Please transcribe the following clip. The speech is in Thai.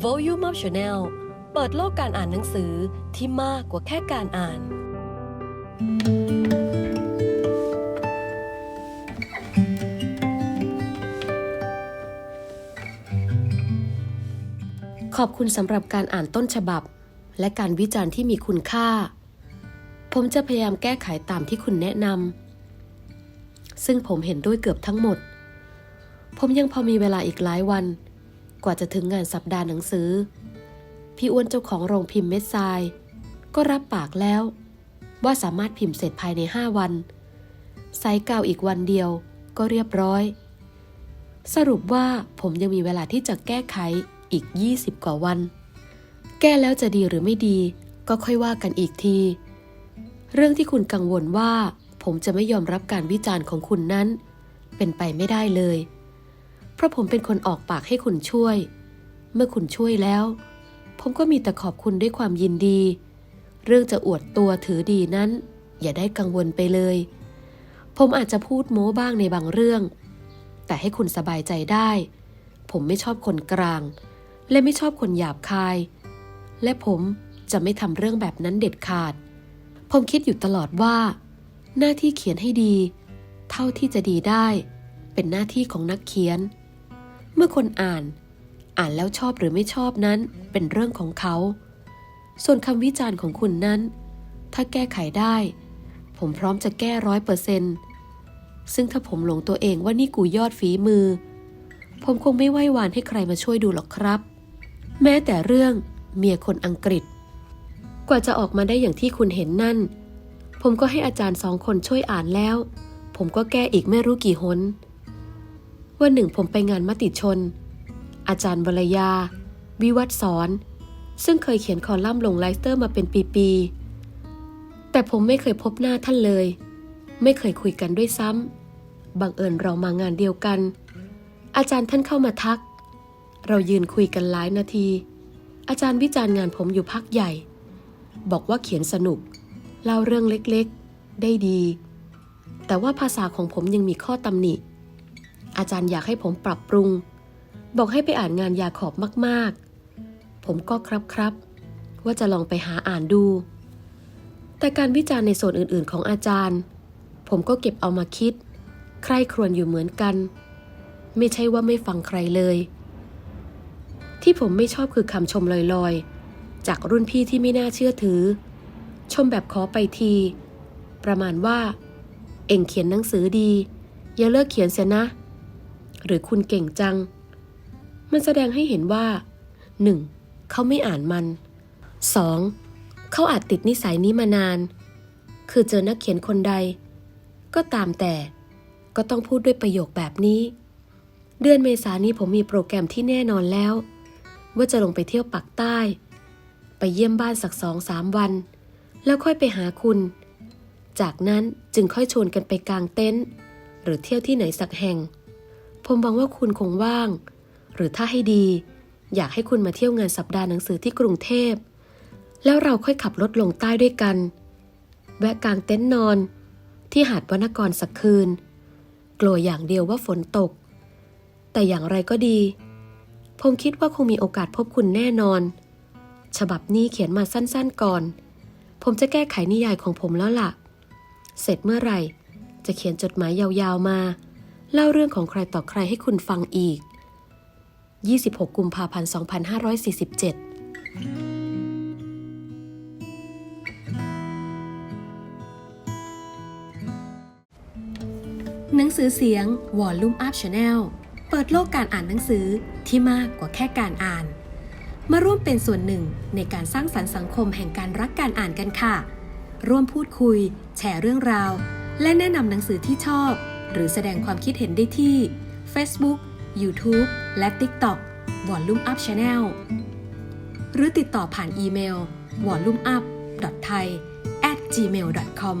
Volume Up Channel เปิดโลกการอ่านหนังสือที่มากกว่าแค่การอ่าน ขอบคุณสำหรับการอ่านต้นฉบับ และการวิจารณ์ที่มีคุณค่า ผมจะพยายามแก้ไขตามที่คุณแนะนำซึ่งผมเห็นด้วยเกือบทั้งหมด ผมยังพอมีเวลาอีกหลายวัน กว่าจะถึงงานสัปดาห์หนังสือ พี่อ้วนเจ้าของโรงพิมพ์เม็ดทราย ก็รับปากแล้ว ว่าสามารถพิมพ์เสร็จภายใน 5 วัน ไซส์เก่าอีกวันเดียวก็เรียบร้อย สรุปว่าผมยังมีเวลาที่จะแก้ไขอีก 20 กว่าวัน แก้แล้วจะดีหรือไม่ดี ก็ค่อยว่ากันอีกที เรื่องที่คุณกังวลว่า ผมจะไม่ยอมรับการวิจารณ์ของคุณนั้น เป็นไปไม่ได้เลย ราะผมเป็นคนออกปากให้คุณช่วย เมื่อคุณช่วยแล้ว ผมก็มีแต่ขอบคุณด้วยความยินดี เรื่องจะอวดตัวถือดีนั้น อย่าได้กังวลไปเลย ผมอาจจะพูดโม้บ้างในบางเรื่อง แต่ให้คุณสบายใจได้ ผมไม่ชอบคนกลาง และไม่ชอบคนหยาบคาย และผมจะไม่ทำเรื่องแบบนั้นเด็ดขาด ผมคิดอยู่ตลอดว่า หน้าที่เขียนให้ดี เท่าที่จะดีได้ เป็นหน้าที่ของนักเขียน เมื่อคนอ่าน อ่านแล้วชอบหรือไม่ชอบนั้นเป็นเรื่องของเขา ส่วนคำวิจารณ์ของคุณนั้น ถ้าแก้ไขได้ ผมพร้อมจะแก้ร้อยเปอร์เซนต์ซึ่งถ้าผมหลงตัวเองว่านี่กูยอดฝีมือ ผมคงไม่ไหว้วานให้ใครมาช่วยดูหรอกครับ แม้แต่เรื่องเมียคนอังกฤษ กว่าจะออกมาได้อย่างที่คุณเห็นนั่น ผมก็ให้อาจารย์สองคนช่วยอ่านแล้ว ผมก็แก้อีกไม่รู้กี่หน วันหนึ่งผมไปงานมติชน อาจารย์วรยา วิวัฒสอน ซึ่งเคยเขียนคอลัมน์ลงไลสเตอร์มาเป็นปีๆ แต่ผมไม่เคยพบหน้าท่านเลย ไม่เคยคุยกันด้วยซ้ำบังเอิญเรามางานเดียวกัน อาจารย์ท่านเข้ามาทัก เรายืนคุยกันหลายนาที อาจารย์วิจารณ์งานผมอยู่พักใหญ่ บอกว่าเขียนสนุก เล่าเรื่องเล็กๆ ได้ดี แต่ว่าภาษาของผมยังมีข้อตำหนิ อาจารย์อยากให้ผมปรับปรุง บอกให้ไปอ่านงานยาขอบมากๆ ผมก็ครับครับว่าจะลองไปหาอ่านดู แต่การวิจารณ์ในส่วนอื่นๆ ของอาจารย์ ผมก็เก็บเอามาคิด ใครครวญอยู่เหมือนกัน ไม่ใช่ว่าไม่ฟังใครเลย ที่ผมไม่ชอบคือคำชมลอยๆ จากรุ่นพี่ที่ไม่น่าเชื่อถือ ชมแบบขอไปที ประมาณว่า เอ็งเขียนหนังสือดี อย่าเลิกเขียนเสียนะ หรือคุณเก่งจัง มันแสดงให้เห็นว่า 1. เขาไม่อ่านมัน 2. เขาอาจติดนิสัยนี้มานาน คือเจอนักเขียนคนใด ก็ตามแต่ ก็ต้องพูดด้วยประโยคแบบนี้ เดือนเมษายนนี้ผมมีโปรแกรมที่แน่นอนแล้ว ว่าจะลงไปเที่ยวปักใต้ ไปเยี่ยมบ้านสักสองสามวัน แล้วค่อยไปหาคุณ จากนั้นจึงค่อยชวนกันไปกางเต็นท์หรือเที่ยวที่ไหนสักแห่ง ผมหวังว่าคุณคงว่าง หรือถ้าให้ดี อยากให้คุณมาเที่ยวงานสัปดาห์หนังสือที่กรุงเทพ แล้วเราค่อยขับรถลงใต้ด้วยกัน แวะกางเต็นท์นอน ที่หาดวนกรสักคืน กลัวอย่างเดียวว่าฝนตก แต่อย่างไรก็ดี ผมคิดว่าคงมีโอกาสพบคุณแน่นอน ฉบับนี้เขียนมาสั้นๆก่อน ผมจะแก้ไขนิยายของผมแล้วล่ะ เสร็จเมื่อไหร่ จะเขียนจดหมายยาวๆมา เล่าเรื่องของใครต่อใครให้คุณฟังอีก 26 กุมภาพันธ์ 2547หนังสือเสียง Volume Up Channel เปิดโลกการอ่านหนังสือที่มากกว่าแค่การอ่าน มาร่วมเป็นส่วนหนึ่งในการสร้างสรรค์สังคมแห่งการรักการอ่านกันค่ะ ร่วมพูดคุย แชร์เรื่องราว และแนะนำหนังสือที่ชอบ หรือแสดงความคิดเห็นได้ที่ Facebook YouTube และ TikTok Volume Up Channel หรือติดต่อผ่านอีเมล volumeup thai gmail com